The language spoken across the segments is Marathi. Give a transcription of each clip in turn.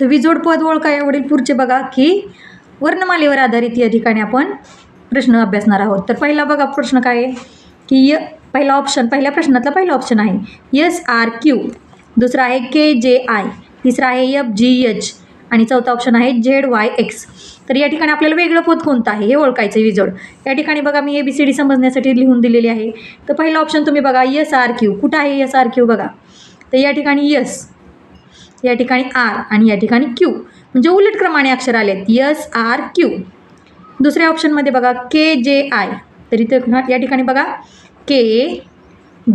तर विजोड पद ओळखा यावरील पुढचे बघा की वर्णमालेवर आधारित या ठिकाणी आपण प्रश्न अभ्यासणार आहोत. तर पहिला बघा प्रश्न काय आहे? की य पहिला ऑप्शन पहिल्या प्रश्नातला पहिला ऑप्शन आहे. यस आर क्यू दुसरा आहे के जे आय तिसरा आहे एफ जी एच आणि चौथा ऑप्शन आहे झेड वाय एक्स तर या ठिकाणी आपल्याला वेगळं पद कोणतं आहे? हे ओळखायचं आहे विजोड. या ठिकाणी बघा मी ए बी सी डी समजण्यासाठी लिहून दिलेली आहे. तर पहिला ऑप्शन तुम्ही बघा यस आर क्यू कुठं आहे यस आर क्यू बघा? तर या ठिकाणी यस या ठिकाणी आर आणि या ठिकाणी क्यू म्हणजे उलट क्रमाने अक्षर आलेत. यस आर क्यू दुसऱ्या ऑप्शनमध्ये बघा के जे आय तर इथं या ठिकाणी बघा के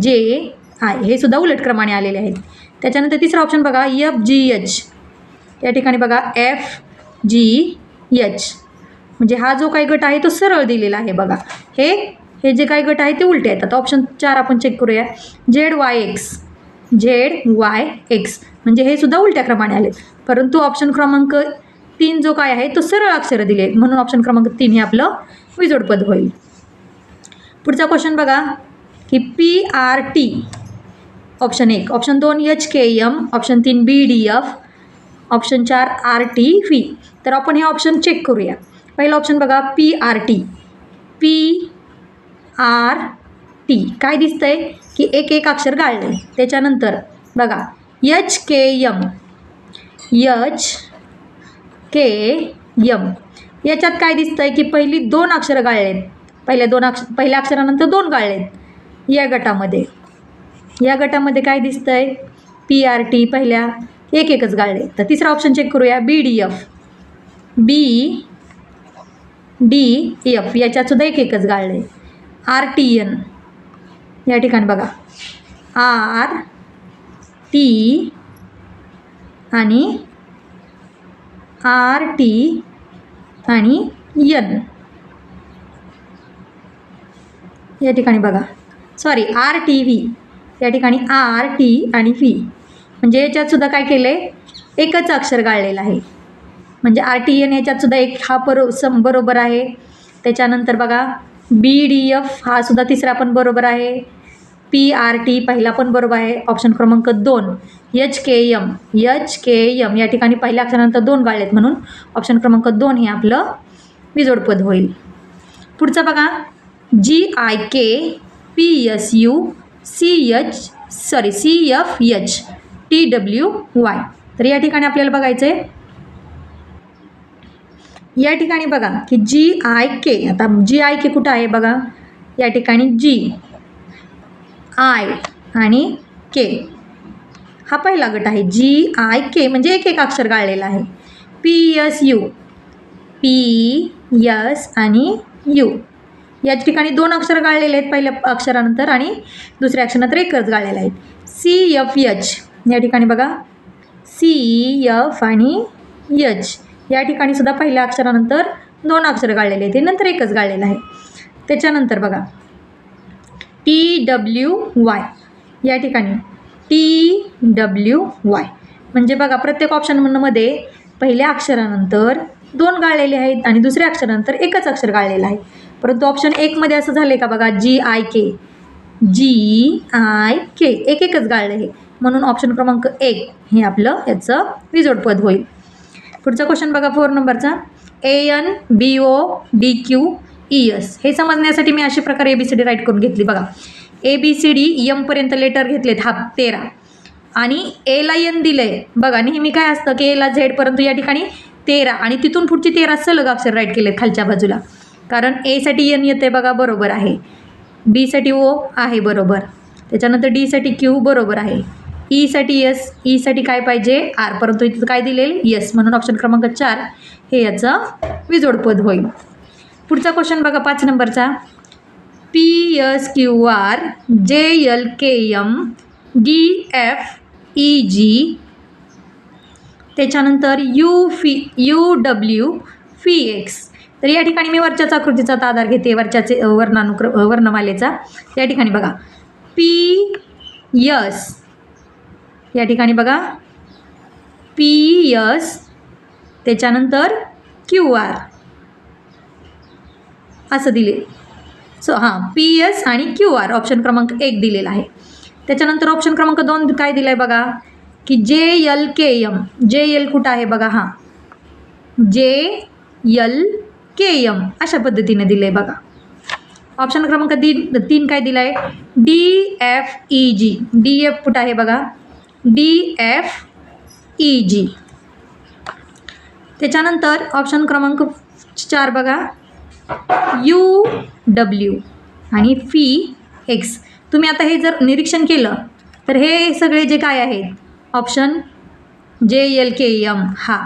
जे आय हे सुद्धा उलट क्रमाने आलेले आहेत. त्याच्यानंतर तिसरा ऑप्शन बघा एफ जी एच या ठिकाणी बघा एफ जी एच म्हणजे हा जो काही गट आहे तो सरळ दिलेला आहे बघा. हे हे जे काही गट आहे ते उलटे आहेत. आता ऑप्शन चार आपण चेक करूया. Z Y X Z Y X म्हणजे हे सुद्धा उलट्या क्रमाने आले परंतु ऑप्शन क्रमांक तीन जो काय आहे तो सरळ अक्षरं दिले. म्हणून ऑप्शन क्रमांक तीन हे आपलं विजोडपद होईल. पुढचा क्वेश्चन बघा की पी आर टी ऑप्शन एक. ऑप्शन दोन एच के एम ऑप्शन तीन बी डी एफ ऑप्शन चार आर टी व्ही तर आपण हे ऑप्शन चेक करूया. पहिलं ऑप्शन बघा P R T P R T काय दिसतंय? की एक एक अक्षर गाळलं. आहे त्याच्यानंतर बघा H K M. H K M. याच्यात काय दिसतंय की पहिली दोन अक्षरं गाळलेत. पहिल्या दोन अक्ष पहिल्या अक्षरानंतर दोन गाळलेत. या गटामध्ये. या गटामध्ये काय दिसतंय? पी आर टी पहिल्या एक एकच गाळले. तर तिसरा ऑप्शन चेक करूया. B D F. B D F. याच्यातसुद्धा एक एकच गाळले. R T N. या ठिकाणी बघा. आर टी आणि आर टी आणि यन. या ठिकाणी बघा. Sorry R T V. या ठिकाणी आर टी आणि व्ही. म्हणजे याच्यातसुद्धा काय केलं आहे एकच अक्षर गाळलेलं आहे. म्हणजे आर टी एन याच्यातसुद्धा एक हा बरो सम बरोबर आहे. त्याच्यानंतर बघा बी डी एफ हा सुद्धा तिसरा पण बरोबर आहे. पी आर टी पहिला पण बरोबर आहे. ऑप्शन क्रमांक दोन H K M H K M या ठिकाणी पहिल्या अक्षरानंतर दोन गाळलेत म्हणून ऑप्शन क्रमांक दोन हे आपलं विजोडपद होईल. पुढचं बघा. G I K P S U C H sorry C F H T W Y तर या ठिकाणी आपल्याला बघायचं आहे या ठिकाणी बघा की जी आय के आता जी आय के कुठं आहे बघा? या ठिकाणी जी आय आणि के. हा पहिला गट आहे. जी आय के म्हणजे एक एक अक्षर गाळलेला आहे. P S U. P S आणि यू. या ठिकाणी दोन अक्षर गाळलेले आहेत पहिल्या अक्षरानंतर आणि दुसऱ्या अक्षरानंतर एकच गाळलेलं आहे. सी एफ यच या ठिकाणी बघा. सी एफ आणि यच या ठिकाणी सुद्धा पहिल्या अक्षरानंतर दोन अक्षर गाळलेले आहेत. नंतर एकच गाळलेलं आहे. त्याच्यानंतर बघा. टी डब्ल्यू वाय या ठिकाणी टी डब्ल्यू वाय म्हणजे बघा प्रत्येक ऑप्शनमध्ये पहिल्या अक्षरानंतर दोन गाळलेले आहेत आणि दुसऱ्या अक्षरानंतर एकच अक्षर गाळलेलं आहे. परंतु ऑप्शन एकमध्ये असं झालं आहे का बघा G I K G I के एक एकच गाळलं आहे म्हणून ऑप्शन क्रमांक एक हे आपलं याचं विजोडपद होईल. पुढचा क्वेश्चन बघा फोर नंबरचा A N B O D Q E, E S हे समजण्यासाठी मी अशा प्रकारे A B C D write करून घेतली. बघा ए बी सी डी यमपर्यंत लेटर घेतलेत. हा तेरा. आणि एला यन दिलं आहे बघा नेहमी काय असतं की एला परंतु या ठिकाणी तेरा. आणि तिथून पुढची तेरा सलग अक्षर राईट केले खालच्या बाजूला. कारण एसाठी एन येते बघा बरोबर आहे. बीसाठी ओ आहे बरोबर. त्याच्यानंतर डीसाठी क्यू बरोबर आहे. E ईसाठी यस ईसाठी e काय पाहिजे? आर परंतु इथं काय दिलेल? यस म्हणून ऑप्शन क्रमांक चार हे याचं विजोडपद होईल. पुढचा क्वेश्चन बघा पाच नंबरचा. P S Q R J L K M D F E G त्याच्यानंतर U V U W V X तर या ठिकाणी मी वरच्याच आकृतीचा आधार घेते वरच्याचे वर्णानुक्र वर्णमालेचा. या ठिकाणी बघा. पी यस या ठिकाणी बघा. पी यस त्याच्यानंतर क्यू आर असं दिले. सो हां पी एस आणि क्यू आर ऑप्शन क्रमांक एक दिलेला आहे. त्याच्यानंतर ऑप्शन क्रमांक दोन काय दिलं आहे बघा? की J L K M J L कुठं आहे बघा हां. जे यल के यम अशा पद्धतीने दिलं आहे बघा. ऑप्शन क्रमांक तीन तीन काय दिला आहे D F E G D F कुठं आहे बघा? डी एफ ई जी त्याच्यानंतर ऑप्शन क्रमांक चार बघा. यू डब्ल्यू आणि फी एक्स. तुम्ही आता हे जर निरीक्षण केलं तर हे सगळे जे काय आहेत? Option J L K M. हा.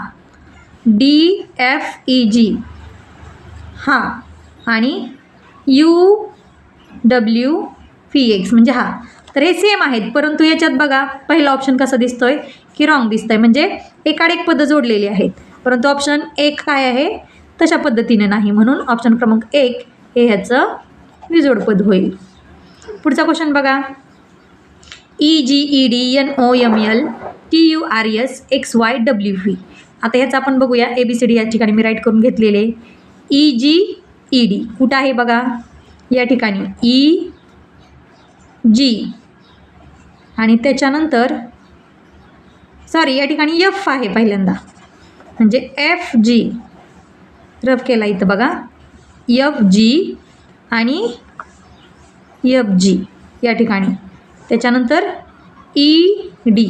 D F E G. हा. आणि यू डब्ल्यू फी एक्स. म्हणजे हा. तर हे सेम आहेत परंतु याच्यात बघा पहिला ऑप्शन कसा दिसतोय? की रॉंग दिसतंय. म्हणजे एकाड एक पदं जोडलेली आहेत. परंतु ऑप्शन एक काय आहे? तशा पद्धतीने नाही म्हणून ऑप्शन क्रमांक एक हे ह्याचं विजोडपद होईल. पुढचा क्वेश्चन बघा. E G E D N O M L T U R S X Y W V आता ह्याचं आपण बघूया. ए बी सी डी या ठिकाणी मी राईट करून घेतलेले. ई जी ई डी कुठं आहे बघा? या ठिकाणी. ई जी आणि त्याच्यानंतर सॉरी या ठिकाणी एफ आहे पहिल्यांदा. म्हणजे एफ जी रफ केला इथं बघा. यफ जी आणि यफ जी या ठिकाणी. त्याच्यानंतर ई डी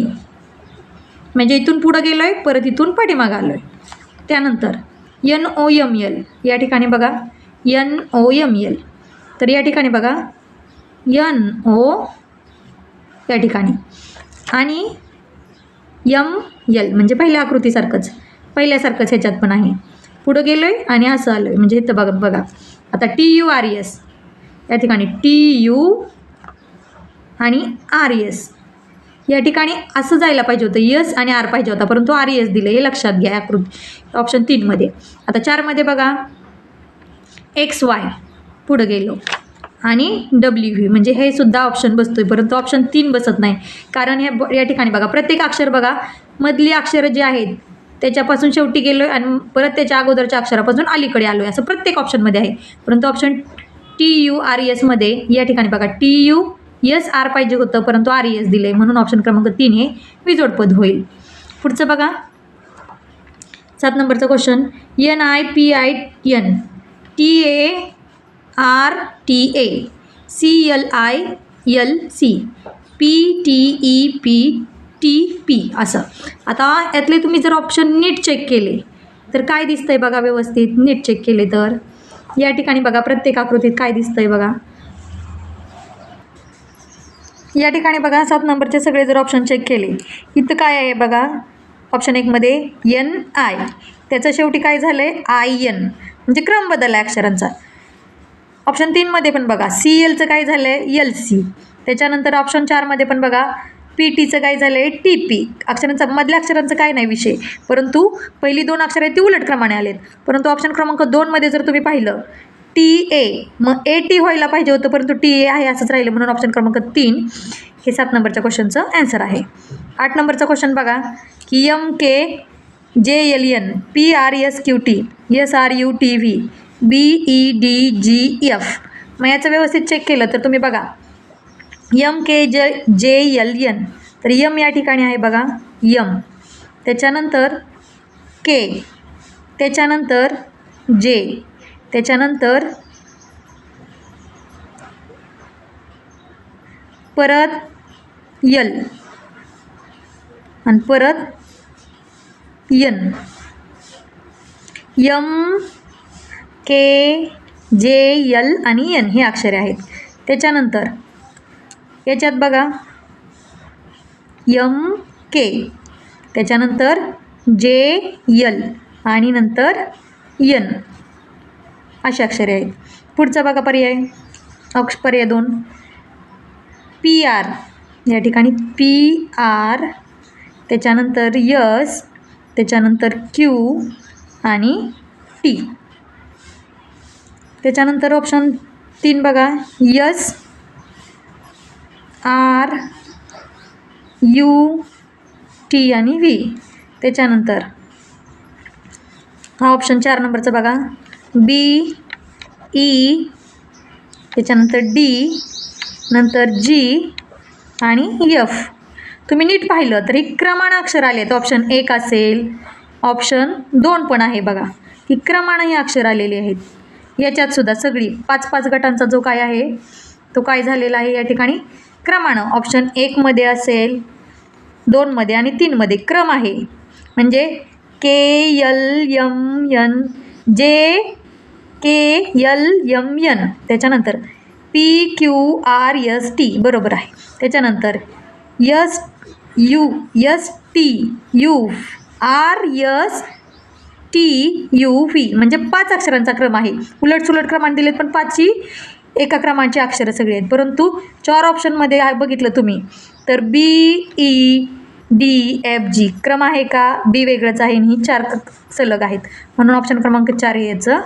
म्हणजे इथून पुढं गेलो आहे परत इथून पाठीमागं आलो आहे त्यानंतर यन ओ यम एल या ठिकाणी बघा. यन ओ यम एल तर या ठिकाणी बघा. यन ओ या ठिकाणी. आणि यम यल म्हणजे पहिल्या आकृतीसारखंच. पहिल्यासारखंच ह्याच्यात पण आहे. पुढं गेलो आहे आणि असं आलो आहे म्हणजे इथं बघा बघा. आता टी यू आर एस या ठिकाणी टी यू आणि आर एस या ठिकाणी असं जायला पाहिजे होतं. यस आणि आर पाहिजे होता. परंतु आर एस दिलं हे लक्षात घ्या आकृती ऑप्शन तीनमध्ये आता चारमध्ये बघा. एक्स वाय पुढं गेलो. आणि डब्ल्यू व्ही म्हणजे हे सुद्धा ऑप्शन बसतोय. परंतु ऑप्शन तीन बसत नाही. कारण हे ब- या ठिकाणी बघा. प्रत्येक अक्षर बघा. मधली अक्षरं जी आहेत त्याच्यापासून शेवटी गेलो आहे आणि परत त्याच्या अगोदरच्या अक्षरापासून अलीकडे आलो आहे असं प्रत्येक ऑप्शनमध्ये आहे. परंतु ऑप्शन टी यू आर एसमध्ये या ठिकाणी बघा टी यू एस आर पाहिजे होतं परंतु आर एस दिलं आहे म्हणून ऑप्शन क्रमांक तीन हे विजोडपद होईल. पुढचं बघा. सात नंबरचं question N I P I N T A R T A C L I L C P T E P T P असं. आता यातले तुम्ही जर ऑप्शन नीट चेक केले तर काय दिसतंय बघा व्यवस्थित? नीट चेक केले तर. या ठिकाणी बघा प्रत्येक आकृतीत काय दिसतंय बघा. या ठिकाणी बघा सात नंबरचे सगळे जर ऑप्शन चेक केले इथं काय आहे बघा? ऑप्शन एकमध्ये एन आय त्याचं शेवटी काय झालं आहे आय एन म्हणजे क्रम बदलला आहे अक्षरांचा ऑप्शन तीनमध्ये पण बघा सी एलचं काय झालं आहे एल सी त्याच्यानंतर ऑप्शन चारमध्ये पण बघा पी टीचं काय झालं आहे टी पी अक्षरांचा मधल्या अक्षरांचं काय नाही विषय. परंतु पहिली दोन अक्षर आहेत ती उलट क्रमाने आलेत. परंतु ऑप्शन क्रमांक दोनमध्ये जर तुम्ही पाहिलं टी ए मग ए टी व्हायला पाहिजे होतं परंतु टी ए आहे असंच राहिलं म्हणून ऑप्शन क्रमांक तीन हे सात नंबरच्या क्वेश्चनचं ॲन्सर आहे. आठ नंबरचा क्वेश्चन बघा. की M K J L N P R S Q T S R U T V B E D G F. मग याचं व्यवस्थित चेक केलं तर तुम्ही बघा. यम के जे जे यल यन. तर यम या ठिकाणी आहे बघा यम. त्याच्यानंतर के. त्याच्यानंतर जे. त्याच्यानंतर परत यल. आणि परत यन. यम के जे यल आणि यन हे अक्षरे आहेत. त्याच्यानंतर याच्यात बघा. M K. त्याच्यानंतर जे यल. आणि नंतर यन. अशी अक्षरे आहेत. पुढचा बघा पर्याय. अक्ष पर्याय दोन. P R. या ठिकाणी पी आर. त्याच्यानंतर यस. त्याच्यानंतर क्यू. आणि टी. त्याच्यानंतर ऑप्शन तीन बघा. यस. आर यू टी आणि व्ही. त्याच्यानंतर हा ऑप्शन चार नंबरचा बघा. बी ई e, त्याच्यानंतर डी नंतर जी आणि यफ तुम्ही नीट पाहिलं तर ही क्रमाण अक्षर आले आहेत ऑप्शन एक असेल. ऑप्शन दोन पण आहे बघा. ही क्रमाण ही अक्षर आलेली आहेत. याच्यात सुद्धा सगळी पाच पाच गटांचा जो काय आहे तो काय झालेला आहे या ठिकाणी? क्रमानं ऑप्शन एकमध्ये असेल दोनमध्ये आणि तीनमध्ये क्रम आहे. म्हणजे के L M N J K L M N त्याच्यानंतर P Q R S T बरोबर आहे. त्याच्यानंतर S U S T U R S T U V. म्हणजे पाच अक्षरांचा क्रम आहे. उलट सुलट क्रमांक दिलेत पण पाचची एका क्रमांची अक्षरं सगळी आहेत. परंतु चार ऑप्शनमध्ये आहे बघितलं तुम्ही. तर B E D F G क्रम आहे का? बी वेगळंच आहे आणि ही चार सलग आहेत. म्हणून ऑप्शन क्रमांक चार याचं